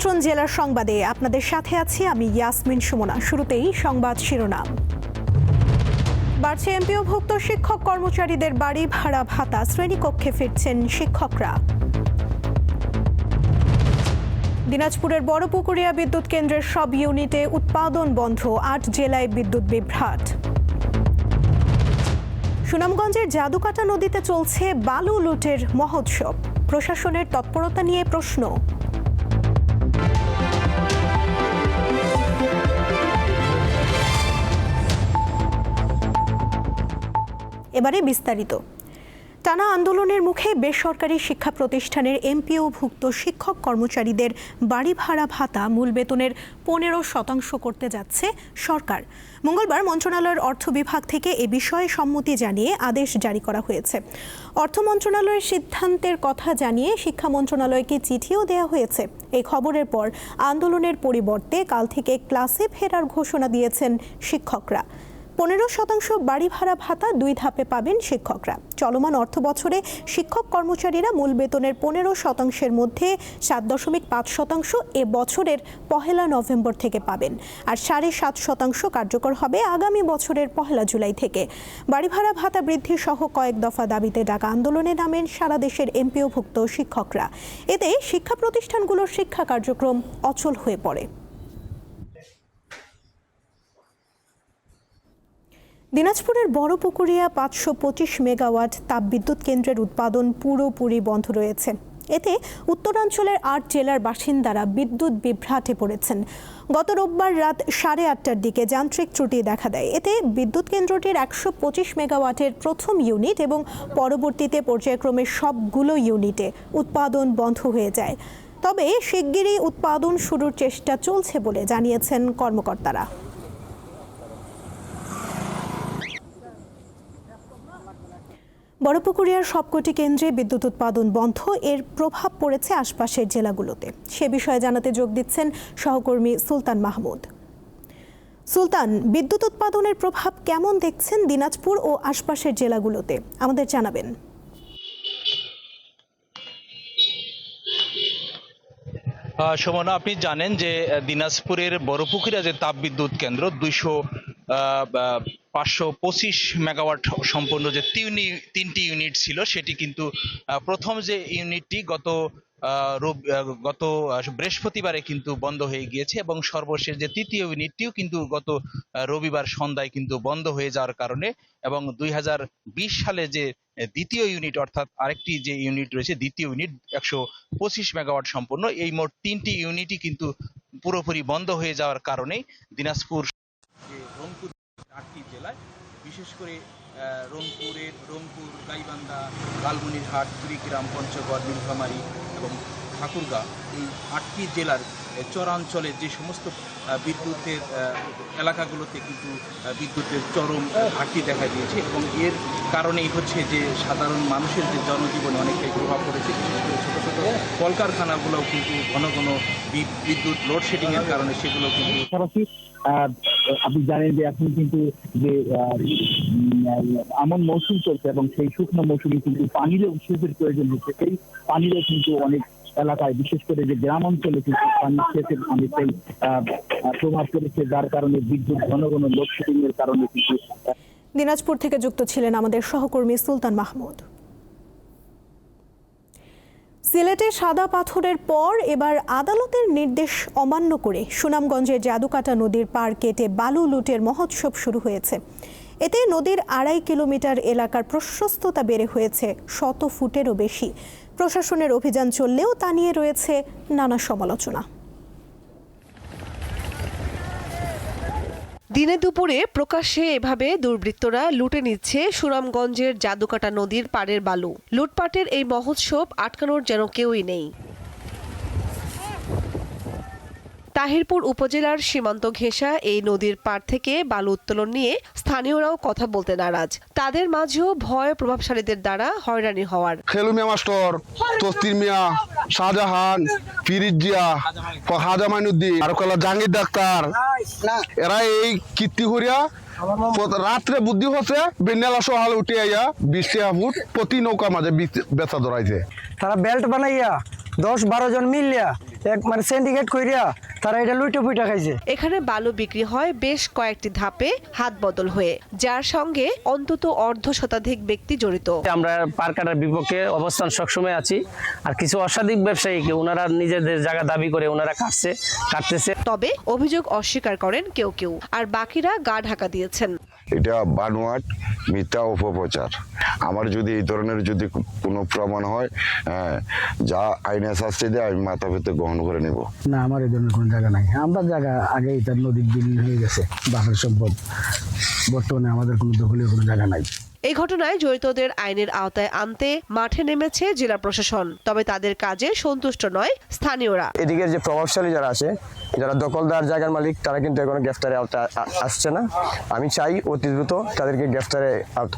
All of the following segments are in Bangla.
আমন্ত্রণ জেলার সংবাদে আপনাদের সাথে আছি আমি ইয়াসমিন সুমনা। শুরুতেই সংবাদ শিরোনাম। বাড়ছে এমপিওভুক্ত শিক্ষক কর্মচারীদের বাড়ি ভাড়া ভাতা, শ্রেণীকক্ষে ফিরছেন শিক্ষকরা। দিনাজপুরের বড়পুকুরিয়া বিদ্যুৎ কেন্দ্রের সব ইউনিটে উৎপাদন বন্ধ, আট জেলায় বিদ্যুৎ বিভ্রাট। সুনামগঞ্জের জাদুকাটা নদীতে চলছে বালু লুটের মহোৎসব। প্রশাসনের তৎপরতা নিয়ে প্রশ্ন। এবারে বিস্তারিত। টানা আন্দোলনের মুখে বেসরকারি শিক্ষা প্রতিষ্ঠানের এমপিওভুক্ত শিক্ষক কর্মচারীদের বাড়ি ভাড়া ভাতা মূল বেতনের পনেরো শতাংশ করতে যাচ্ছে সরকার। মঙ্গলবার মন্ত্রণালয়ের অর্থ বিভাগ থেকে এ বিষয়ে সম্মতি জানিয়ে আদেশ জারি করা হয়েছে। অর্থ মন্ত্রণালয়ের সিদ্ধান্তের কথা জানিয়ে শিক্ষা মন্ত্রণালয়কে চিঠিও দেওয়া হয়েছে। এই খবরের পর আন্দোলনের পরিবর্তে কাল থেকে ক্লাসে ফেরার ঘোষণা দিয়েছেন শিক্ষকরা। পনেরো শতাংশ বাড়ি ভাড়া ভাতা দুই ধাপে পাবেন শিক্ষকরা। চলমান অর্থ বছরে শিক্ষক কর্মচারীরা মূল বেতনের পনেরো শতাংশের মধ্যে সাত দশমিক পাঁচ শতাংশ এ বছরের পহেলা নভেম্বর থেকে পাবেন আর সাড়ে সাত শতাংশ কার্যকর হবে আগামী বছরের পহেলা জুলাই থেকে। বাড়ি ভাড়া ভাতা বৃদ্ধি সহ কয়েক দফা দাবিতে ডাকা আন্দোলনে নামেন সারা দেশের এমপিওভুক্ত শিক্ষকরা। এতে শিক্ষা প্রতিষ্ঠানগুলোর শিক্ষা কার্যক্রম অচল হয়ে পড়ে। দিনাজপুরের বড়পুকুরিয়া পাঁচশো পঁচিশ মেগাওয়াট তাপবিদ্যুৎ কেন্দ্রের উৎপাদন পুরোপুরি বন্ধ রয়েছে। এতে উত্তরাঞ্চলের আট জেলার বাসিন্দারা বিদ্যুৎ বিভ্রাটে পড়েছেন। গত রোববার রাত সাড়ে আটটার দিকে যান্ত্রিক ত্রুটি দেখা দেয়। এতে বিদ্যুৎ কেন্দ্রটির একশো পঁচিশ মেগাওয়াটের প্রথম ইউনিট এবং পরবর্তীতে পর্যায়ক্রমে সবগুলো ইউনিটে উৎপাদন বন্ধ হয়ে যায়। তবে শিগগিরই উৎপাদন শুরুর চেষ্টা চলছে বলে জানিয়েছেন কর্মকর্তারা। বড়পুকুরিয়ার সবকটি কেন্দ্রে বিদ্যুৎ উৎপাদন বন্ধ। এর প্রভাব পড়েছে আশপাশের জেলাগুলোতে। সে বিষয়ে জানাতে যোগ দিচ্ছেন সহকর্মী সুলতান মাহমুদ। সুলতান, বিদ্যুৎ উৎপাদনের প্রভাব কেমন দেখছেন দিনাজপুর ও আশপাশের জেলাগুলোতে? আমাদের জানাবেন। সুমনা, আপনি জানেন যে দিনাজপুরের বড়পুকুরিয়া যে তাপবিদ্যুৎ কেন্দ্র, দুইশো পাঁচশো পঁচিশ মেগাওয়াট সম্পন্ন যে তিনটি তিনটি ইউনিট ছিল, সেটি কিন্তু প্রথম যে ইউনিটটি গত গত বৃহস্পতিবারে কিন্তু বন্ধ হয়ে গিয়েছে এবং সর্বশেষ যে তৃতীয় ইউনিটটিও কিন্তু গত রবিবার সন্ধ্যায় কিন্তু বন্ধ হয়ে যাওয়ার কারণে এবং দুই হাজার বিশ সালে যে দ্বিতীয় ইউনিট, অর্থাৎ আরেকটি যে ইউনিট রয়েছে, দ্বিতীয় ইউনিট একশো পঁচিশ মেগাওয়াট সম্পন্ন, এই মোট তিনটি ইউনিটই কিন্তু পুরোপুরি বন্ধ হয়ে যাওয়ার কারণে দিনাজপুর রংপুর বিশেষ করে রংপুরের রংপুর, গাইবান্ধা, লালমনিরহাট, কুড়িগ্রাম, পঞ্চগড়, নীলফামারী এবং ঠাকুরগাঁ এই আটটি জেলার চরাঞ্চলে যে সমস্ত বিদ্যুতের এলাকাগুলোতে কিন্তু বিদ্যুতের চরম ঘাটতি দেখা দিয়েছে এবং এর কারণেই হচ্ছে যে সাধারণ মানুষের যে জনজীবনে অনেকটাই প্রভাব পড়েছে, বিশেষ করে ছোটো ছোটো কলকারখানাগুলোও কিন্তু ঘন ঘন বিদ্যুৎ লোডশেডিংয়ের কারণে সেগুলো কিন্তু আপনি জানেন যে এখন কিন্তু যে আমন মৌসুম চলছে এবং সেই শুকনো মৌসুমে কিন্তু পানিরও সেচের প্রয়োজন হচ্ছে। সেই পানিরও কিন্তু অনেক এলাকায়, বিশেষ করে যে গ্রাম অঞ্চলে কিন্তু পানি সেচের অনেকটাই প্রভাব পড়েছে, যার কারণে বিদ্যুৎ, ঘন ঘন লোডশেডিং এর কারণে কিন্তু দিনাজপুর থেকে যুক্ত ছিলেন আমাদের সহকর্মী সুলতান মাহমুদ। সিলেটে সাদা পাথরের পর এবার আদালতের নির্দেশ অমান্য করে সুনামগঞ্জের জাদুকাটা নদীর পার কেটে বালু লুটের মহোৎসব শুরু হয়েছে। এতে নদীর আড়াই কিলোমিটার এলাকার প্রশস্ততা বেড়ে হয়েছে, শত ফুটেরও বেশি। প্রশাসনের অভিযান চললেও তা নিয়ে রয়েছে নানা সমালোচনা। দিনে দুপুরে প্রকাশ্যে এভাবে দুর্বৃত্তরা লুটে নিচ্ছে সুরামগঞ্জের জাদুকাটা নদীর পাড়ের বালু। লুটপাটের এই মহোৎসব আটকানোর যেন কেউই নেই। তাহিরপুর উপজেলার সীমান্ত ঘেঁষা এই নদীর পাড় থেকে বালু উত্তোলন নিয়ে স্থানীয়রাও কথা বলতে নারাজ। তাদের মাঝেও ভয় প্রভাবশালীদের দ্বারা হয়রানি হওয়ার। খেলু মিয়া মাস্টার তস্তির মিয়া শাহজাহান ফিরিজিয়া হাজা মাইনুদ্দিন আর কলা জাহাঙ্গীর ডাক্তার এরা এই কীর্তি করিয়া রাত্রে বুদ্ধি হচ্ছে বেন্যালা সহাল উঠে আইয়া বিশ ফুট প্রতি নৌকা মাঝে বেচা ধরাইছে। তারা বেল্ট বানাইয়া দশ বারো জন মিলিয়া এক মানে সিন্ডিকেট কইরা তারা এটা লুইটা পুইটা খাইছে। এখানে বালু বিক্রি হয় বেশ কয়েকটি ধাপে হাত বদল হয়ে যার সঙ্গে অন্তত অর্ধ শতাধিক ব্যক্তি জড়িত। আমরা পার কাটার বিপক্ষে অবস্থান সবসময় আছি আর কিছু অসাধিক ব্যবসায়ীকে ওনারা নিজেদের জায়গা দাবি করে ওনারা কাটছে কাটতেছে। তবে অভিযোগ অস্বীকার করেন কেউ কেউ আর বাকিরা গা ঢাকা দিয়েছেন। এটা বানোয়াট মিথ্যা অপপ্রচার। আমার যদি এই ধরনের যদি কোনো প্রমাণ হয় হ্যাঁ যা আইনে শাস্তি দেয়, আমি মাথা পেতে গ্রহণ করে নেব। না, আমার এই ধরনের কোনো জায়গা নাই। আমরা জায়গা আগে এটা নদীর বিলীন হয়ে গেছে বাপের সম্পদ। বর্তমানে আমাদের কোনো দখলীয় কোনো জায়গা নাই। এই ঘটনায় জড়িতদের আইনের আওতায় আনতে মাঠে নেমেছে জেলা প্রশাসন। তবে তাদের কাজে সন্তুষ্ট নয় স্থানীয়রা। এদিকে যে প্রভাবশালী যারা আছে যারা দখলদার জায়গার মালিক তারা কিন্তু এখনও গ্রেফতারে আওতায় আসছে না। আমি চাই অতি দ্রুত তাদেরকে গ্রেফতারে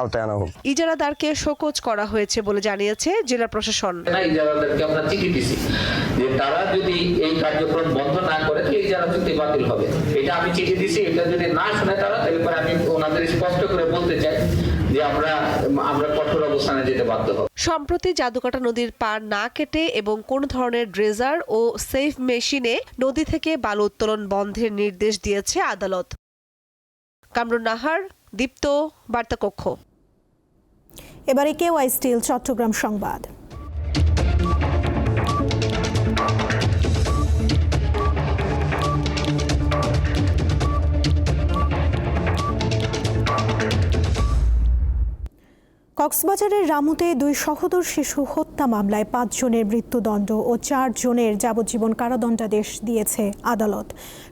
আওতায় আনা হোক। ইজারাদারকে শোকজ করা হয়েছে বলে জানিয়েছে জেলা প্রশাসন। ইজারাদারকে আমরা চিঠি দিছি যে তারা যদি এই কার্যক্রম বন্ধ না করে তাহলে ইজারা চুক্তি বাতিল হবে। এটা আমি চিঠি দিছি এটা যদি না শুনে তারা তাহলে আমি ওনাদের স্পষ্ট করে বলতে চাই যে আমরা আমরা কঠোর অবস্থানে যেতে বাধ্য হব। সম্প্রতি জাদুকাটা নদীর পার না কেটে এবং কোন ধরনের ড্রেজার ও সেফ মেশিনে নদী থেকে বালু উত্তোলন বন্ধের নির্দেশ দিয়েছে আদালত। কামরুন নাহার দীপ্ত বার্তাকক্ষ। এবারে কেওয়াই স্টিল চট্টগ্রাম সংবাদ। কক্সবাজারের রামুতে দুই সহোদর শিশু হত্যা মামলায় পাঁচজনের মৃত্যুদণ্ড ও চার জনের যাবজ্জীবন কারাদণ্ডাদেশ দিয়েছে আদালত।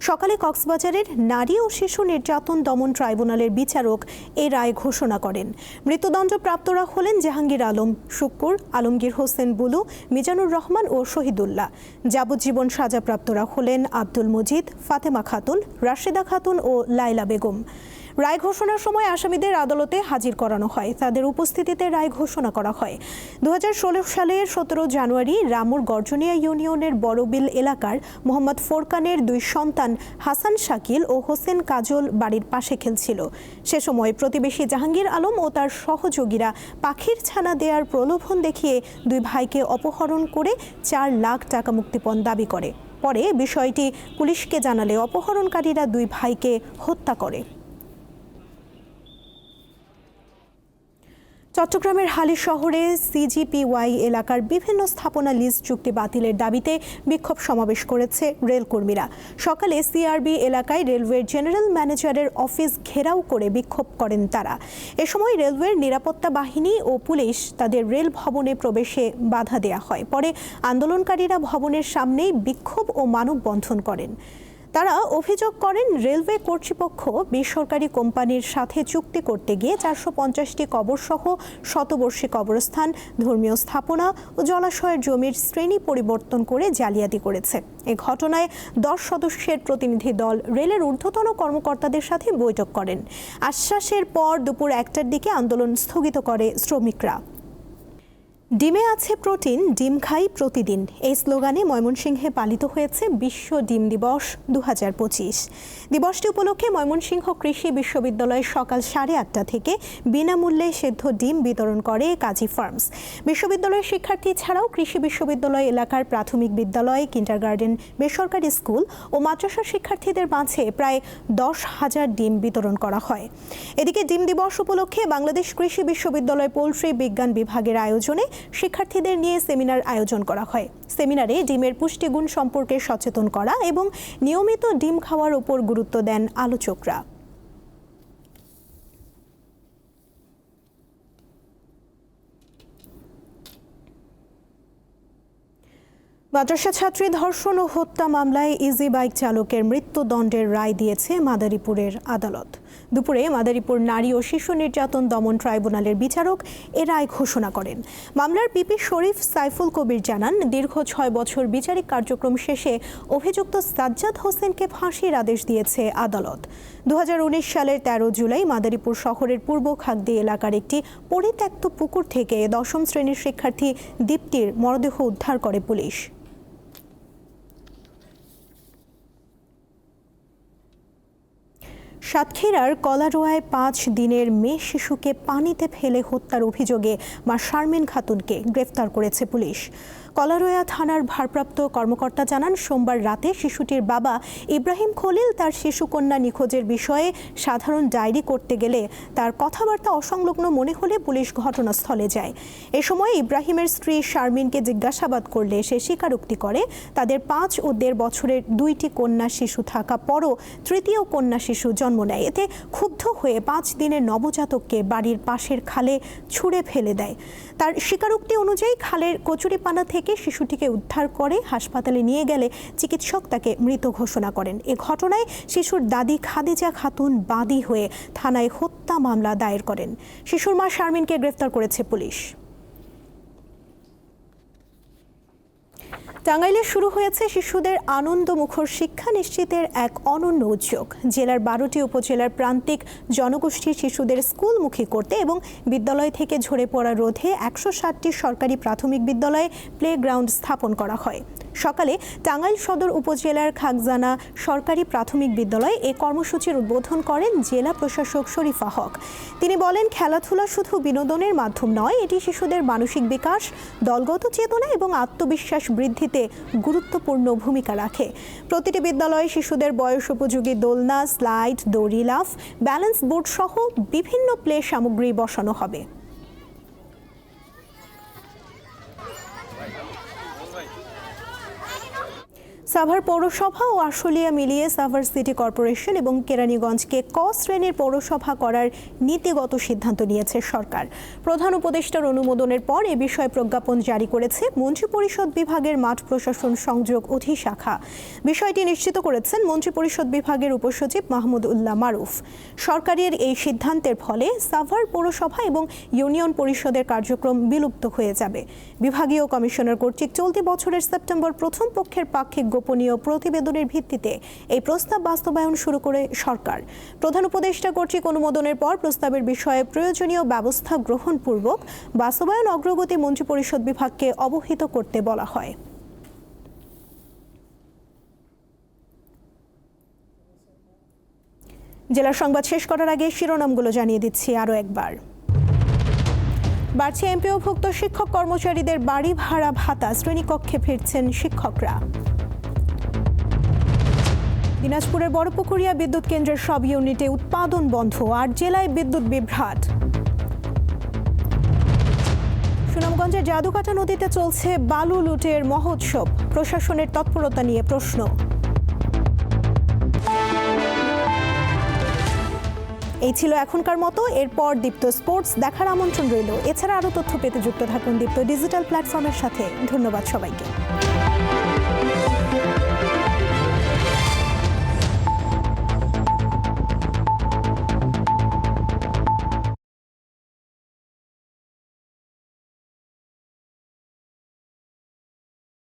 সকালে কক্সবাজারের নারী ও শিশু নির্যাতন দমন ট্রাইব্যুনালের বিচারক এ রায় ঘোষণা করেন। মৃত্যুদণ্ড প্রাপ্তরা হলেন জাহাঙ্গীর আলম, শুক্কুর, আলমগীর হোসেন বুলু, মিজানুর রহমান ও শহীদুল্লাহ। যাবজ্জীবন সাজাপ্রাপ্তরা হলেন আব্দুল মজিদ, ফাতেমা খাতুন, রাশেদা খাতুন ও লাইলা বেগম। রায় ঘোষণার সময় আসামিদের আদালতে হাজির করানো হয়। তাদের উপস্থিতিতে রায় ঘোষণা করা হয়। দু হাজার ষোলো সালের সতেরো জানুয়ারি রামুর গর্জনিয়া ইউনিয়নের বড়বিল এলাকার মোহাম্মদ ফোরকানের দুই সন্তান হাসান শাকিল ও হোসেন কাজল বাড়ির পাশে খেলছিল। সে সময় প্রতিবেশী জাহাঙ্গীর আলম ও তার সহযোগীরা পাখির ছানা দেওয়ার প্রলোভন দেখিয়ে দুই ভাইকে অপহরণ করে চার লাখ টাকা মুক্তিপণ দাবি করে। পরে বিষয়টি পুলিশকে জানালে অপহরণকারীরা দুই ভাইকে হত্যা করে। চট্টগ্রামের হালি শহরে সিজিপিওয়াই এলাকার বিভিন্ন স্থাপনা লিজ চুক্তি বাতিলের দাবিতে বিক্ষোভ সমাবেশ করেছে রেলকর্মীরা। সকালে সিআরবি এলাকায় রেলওয়ের জেনারেল ম্যানেজারের অফিস ঘেরাও করে বিক্ষোভ করেন তারা। এ সময় রেলওয়ের নিরাপত্তা বাহিনী ও পুলিশ তাদের রেল ভবনে প্রবেশে বাধা দেয়া হয়। পরে আন্দোলনকারীরা ভবনের সামনেই বিক্ষোভ ও মানববন্ধন করেন। তারা অভিযোগ করেন, রেলওয়ে কর্তৃপক্ষ বেসরকারি কোম্পানির সাথে চুক্তি করতে গিয়ে চারশো পঞ্চাশটি কবরসহ শতবর্ষী কবরস্থান, ধর্মীয় স্থাপনা ও জলাশয়ের জমির শ্রেণি পরিবর্তন করে জালিয়াতি করেছে। এ ঘটনায় দশ সদস্যের প্রতিনিধি দল রেলের ঊর্ধ্বতন কর্মকর্তাদের সাথে বৈঠক করেন। আশ্বাসের পর দুপুর একটার দিকে আন্দোলন স্থগিত করে শ্রমিকরা। ডিমে আছে প্রোটিন, ডিম খাই প্রতিদিন। এই স্লোগানে ময়মনসিংহে পালিত হয়েছে বিশ্ব ডিম দিবস দু হাজার পঁচিশ। দিবসটি উপলক্ষে ময়মনসিংহ কৃষি বিশ্ববিদ্যালয় সকাল সাড়ে আটটা থেকে বিনামূল্যে সেদ্ধ ডিম বিতরণ করে কাজী ফার্মস। বিশ্ববিদ্যালয়ের শিক্ষার্থী ছাড়াও কৃষি বিশ্ববিদ্যালয় এলাকার প্রাথমিক বিদ্যালয় কিন্ডারগার্ডেন বেসরকারি স্কুল ও মাদ্রাসা শিক্ষার্থীদের মাঝে প্রায় দশ হাজার ডিম বিতরণ করা হয়। এদিকে ডিম দিবস উপলক্ষে বাংলাদেশ কৃষি বিশ্ববিদ্যালয় পোলট্রি বিজ্ঞান বিভাগের আয়োজনে শিক্ষার্থীদের নিয়ে সেমিনার আয়োজন করা হয়। সেমিনারে ডিমের পুষ্টিগুণ সম্পর্কে সচেতন করা এবং নিয়মিত ডিম খাওয়ার উপর গুরুত্ব দেন আলোচকরা। মাদ্রাসা ছাত্রী ধর্ষণ ও হত্যা মামলায় ইজি বাইক চালকের মৃত্যুদণ্ডের রায় দিয়েছে মাদারীপুরের আদালত। দুপুরে মাদারীপুর নারী ও শিশু নির্যাতন দমন ট্রাইব্যুনালের বিচারক এ রায় ঘোষণা করেন। মামলার পিপি শরীফ সাইফুল কবির জানান, দীর্ঘ ছয় বছর বিচারিক কার্যক্রম শেষে অভিযুক্ত সাজ্জাদ হোসেনকে ফাঁসির আদেশ দিয়েছে আদালত। দু হাজার উনিশ সালের তেরো জুলাই মাদারীপুর শহরের পূর্ব খাগদি এলাকার একটি পরিত্যক্ত পুকুর থেকে দশম শ্রেণির শিক্ষার্থী দীপ্তির মরদেহ উদ্ধার করে পুলিশ। সাতক্ষীরার কলারোয়ায় পাঁচ দিনের মেয়ে শিশুকে পানিতে ফেলে হত্যার অভিযোগে মা শারমিন খাতুনকে গ্রেফতার করেছে পুলিশ। কলারোয়া থানার ভারপ্রাপ্ত কর্মকর্তা জানান, সোমবার রাতে শিশুটির বাবা ইব্রাহিম খলিল তার শিশুকন্যা নিখোঁজের বিষয়ে সাধারণ ডায়েরি করতে গেলে তার কথাবার্তা অসংলগ্ন মনে হলে পুলিশ ঘটনাস্থলে যায়। এ সময় ইব্রাহিমের স্ত্রী শারমিনকে জিজ্ঞাসাবাদ করলে সে স্বীকারোক্তি করে, তাদের পাঁচ ও দেড় বছরের দুইটি কন্যা শিশু থাকা পরও তৃতীয় কন্যা শিশু জন্ম নেয়। এতে ক্ষুব্ধ হয়ে পাঁচ দিনের নবজাতককে বাড়ির পাশের খালে ছুঁড়ে ফেলে দেয়। তার স্বীকারোক্তি অনুযায়ী খালের কচুরিপানা থেকে শিশুটিকে উদ্ধার করে হাসপাতালে নিয়ে গেলে চিকিৎসক তাকে মৃত ঘোষণা করেন। এ ঘটনায় শিশুর দাদি খাদিজা খাতুন বাদী হয়ে থানায় হত্যা মামলা দায়ের করেন। শিশুর মা শারমিনকে গ্রেফতার করেছে পুলিশ। টাঙ্গাইলে শুরু হয়েছে শিশুদের আনন্দমুখর শিক্ষা নিশ্চিতের এক অনন্য উদ্যোগ। জেলার বারোটি উপজেলার প্রান্তিক জনগোষ্ঠীর শিশুদের স্কুলমুখী করতে এবং বিদ্যালয় থেকে ঝরে পড়া রোধে একশো ষাটটি সরকারি প্রাথমিক বিদ্যালয়ে প্লেগ্রাউন্ড স্থাপন করা হয়। সকালে টাঙ্গাইল সদর উপজেলার খাগজানা সরকারি প্রাথমিক বিদ্যালয়ে এ কর্মসূচির উদ্বোধন করেন জেলা প্রশাসক শরীফা হক। তিনি বলেন, খেলাধুলা শুধু বিনোদনের মাধ্যম নয়, এটি শিশুদের মানসিক বিকাশ, দলগত চেতনা এবং আত্মবিশ্বাস বৃদ্ধিতে গুরুত্বপূর্ণ ভূমিকা রাখে। প্রতিটি বিদ্যালয়ে শিশুদের বয়স উপযোগী দোলনা, স্লাইড, দড়ি, লাফ, ব্যালেন্স বোর্ড সহ বিভিন্ন প্লে সামগ্রী বসানো হবে। সাভার পৌরসভা ও আশুলিয়া মিলিয়ে সাভার সিটি কর্পোরেশন এবং কেরানীগঞ্জকে ক শ্রেণির পৌরসভা করার নীতিগত সিদ্ধান্ত নিয়েছে সরকার। প্রধান উপদেষ্টার অনুমোদনের পর এ বিষয়ে প্রজ্ঞাপন জারি করেছে মন্ত্রিপরিষদ বিভাগের মাঠ প্রশাসন সংযোগ অধিশাখা। বিষয়টি নিশ্চিত করেছেন মন্ত্রিপরিষদ বিভাগের উপসচিব মাহমুদ উল্লাহ মারুফ। সরকারের এই সিদ্ধান্তের ফলে সাভার পৌরসভা এবং ইউনিয়ন পরিষদের কার্যক্রম বিলুপ্ত হয়ে যাবে। বিভাগীয় কমিশনার কর্তৃক চলতি বছরের সেপ্টেম্বর প্রথম পক্ষের পাক্ষিক গোপনীয় প্রতিবেদনের ভিত্তিতে এই প্রস্তাব বাস্তবায়ন শুরু করে সরকার। প্রধান উপদেষ্টা কর্তৃক অনুমোদনের পর প্রস্তাবের বিষয়ে প্রয়োজনীয় ব্যবস্থা গ্রহণপূর্বক বাস্তবায়ন অগ্রগতি মন্ত্রিপরিষদ বিভাগকে অবহিত করতে বলা হয়। জেলা সংবাদ শেষ করার আগে শিরোনামগুলো জানিয়ে দিচ্ছি আরও একবার। বাড়ছে এমপিওভুক্ত শিক্ষক কর্মচারীদের বাড়ি ভাড়া ভাতা, শ্রেণীকক্ষে ফিরছেন শিক্ষকরা। দিনাজপুরের বড়পুকুরিয়া বিদ্যুৎ কেন্দ্রের সব ইউনিটে উৎপাদন বন্ধ আর জেলায় বিদ্যুৎ বিভ্রাট। সুনামগঞ্জের জাদুকাটা নদীতে চলছে বালু লুটের মহোৎসব। প্রশাসনের তৎপরতা নিয়ে প্রশ্ন। এই ছিল এখনকার মতো, এরপর দীপ্ত স্পোর্টস দেখার আমন্ত্রণ রইল। এছাড়া আরও তথ্য পেতে যুক্ত থাকুন দীপ্ত ডিজিটাল প্ল্যাটফর্মের সাথে। ধন্যবাদ সবাইকে।